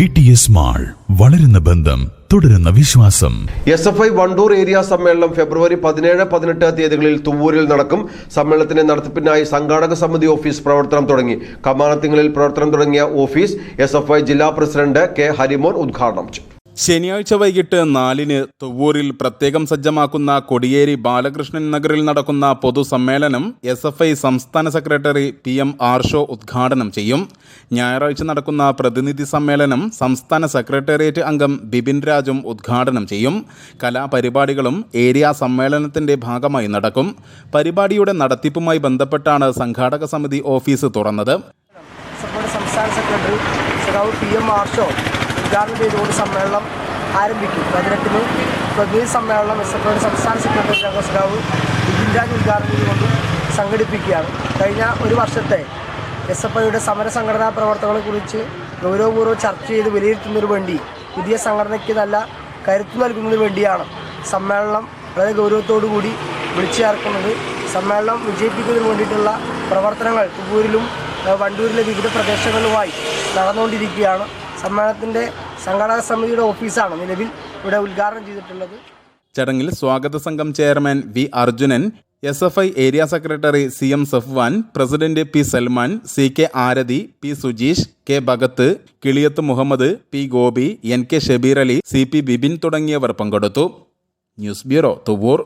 V T വളരുന്ന ബന്ധം തുടരുന്ന വിശ്വാസം. S F I Wandoor area സമ്മേളനം ഫെബ്രുവരി പതിനേഴ് പതിനെട്ട് തീയതികളിൽ തുവ്വൂരിൽ നടക്കും. സമ്മേളനത്തിന്റെ നടത്തിപ്പിനായി സംഘാടക സമിതി ഓഫീസ് പ്രവർത്തനം തുടങ്ങി. കമാനത്തിങ്ങളിൽ പ്രവർത്തനം തുടങ്ങിയ ഓഫീസ് എസ് ജില്ലാ പ്രസിഡന്റ് കെ ഹരിമോൻ ഉദ്ഘാടനം ചെയ്തു. ശനിയാഴ്ച വൈകിട്ട് നാലിന് തൊവ്വൂരിൽ പ്രത്യേകം സജ്ജമാക്കുന്ന കൊടിയേരി ബാലകൃഷ്ണൻ നഗറിൽ നടക്കുന്ന പൊതുസമ്മേളനം എസ് എഫ് ഐ സംസ്ഥാന സെക്രട്ടറി പി എം ആർഷോ ഉദ്ഘാടനം ചെയ്യും. ഞായറാഴ്ച നടക്കുന്ന പ്രതിനിധി സമ്മേളനം സംസ്ഥാന സെക്രട്ടേറിയറ്റ് അംഗം ബിപിൻ രാജും ഉദ്ഘാടനം ചെയ്യും. കലാപരിപാടികളും ഏരിയ സമ്മേളനത്തിന്റെ ഭാഗമായി നടക്കും. പരിപാടിയുടെ നടത്തിപ്പുമായി ബന്ധപ്പെട്ടാണ് സംഘാടക സമിതി ഓഫീസ് തുറന്നത്. സംസ്ഥാന സെക്രട്ടറി പി എം ആർഷോ ഉദ്ഘാടനം ചെയ്തുകൊണ്ട് സമ്മേളനം ആരംഭിക്കും. പതിനെട്ടിന് പ്രതിനിധി സമ്മേളനം എസ് എഫ് ഐയുടെ സംസ്ഥാന സെക്രട്ടറി അംഗം സഖാവ് ബിപിൻ രാജ് ഉദ്ഘാടനം ചെയ്തുകൊണ്ട് സംഘടിപ്പിക്കുകയാണ്. കഴിഞ്ഞ ഒരു വർഷത്തെ എസ് എഫ് ഐയുടെ സമര സംഘടനാ പ്രവർത്തനങ്ങളെക്കുറിച്ച് ഗൗരവപൂർവം ചർച്ച ചെയ്ത് വിലയിരുത്തുന്നതിന് വേണ്ടി പുതിയ സംഘടനയ്ക്ക് നല്ല കരുത്ത് നൽകുന്നതിന് വേണ്ടിയാണ് സമ്മേളനം വളരെ ഗൗരവത്തോടു കൂടി വിളിച്ചു ചേർക്കുന്നത് സമ്മേളനം വിജയിപ്പിക്കുന്നതിന് വേണ്ടിയിട്ടുള്ള പ്രവർത്തനങ്ങൾ തുവൂരിലും വണ്ടൂരിലെ വിവിധ പ്രദേശങ്ങളുമായി നടന്നുകൊണ്ടിരിക്കുകയാണ്. സമ്മേളനത്തിന്റെ സംഘാടക സമിതിയുടെ ഓഫീസാണ് നിലവിൽ ഇവിടെ ഉദ്ഘാടനം ചെയ്തിട്ടുള്ളത്. ചടങ്ങിൽ സ്വാഗത സംഘം chairman V Arjunan S F I area secretary C M Safwan president P Salman C K Arathi P Sujeesh K Bhagath Kiliyath Muhammad P Gopi N K Shabeer Ali C P Bibin തുടങ്ങിയവർ പങ്കെടുത്തു. News bureau Thuvur.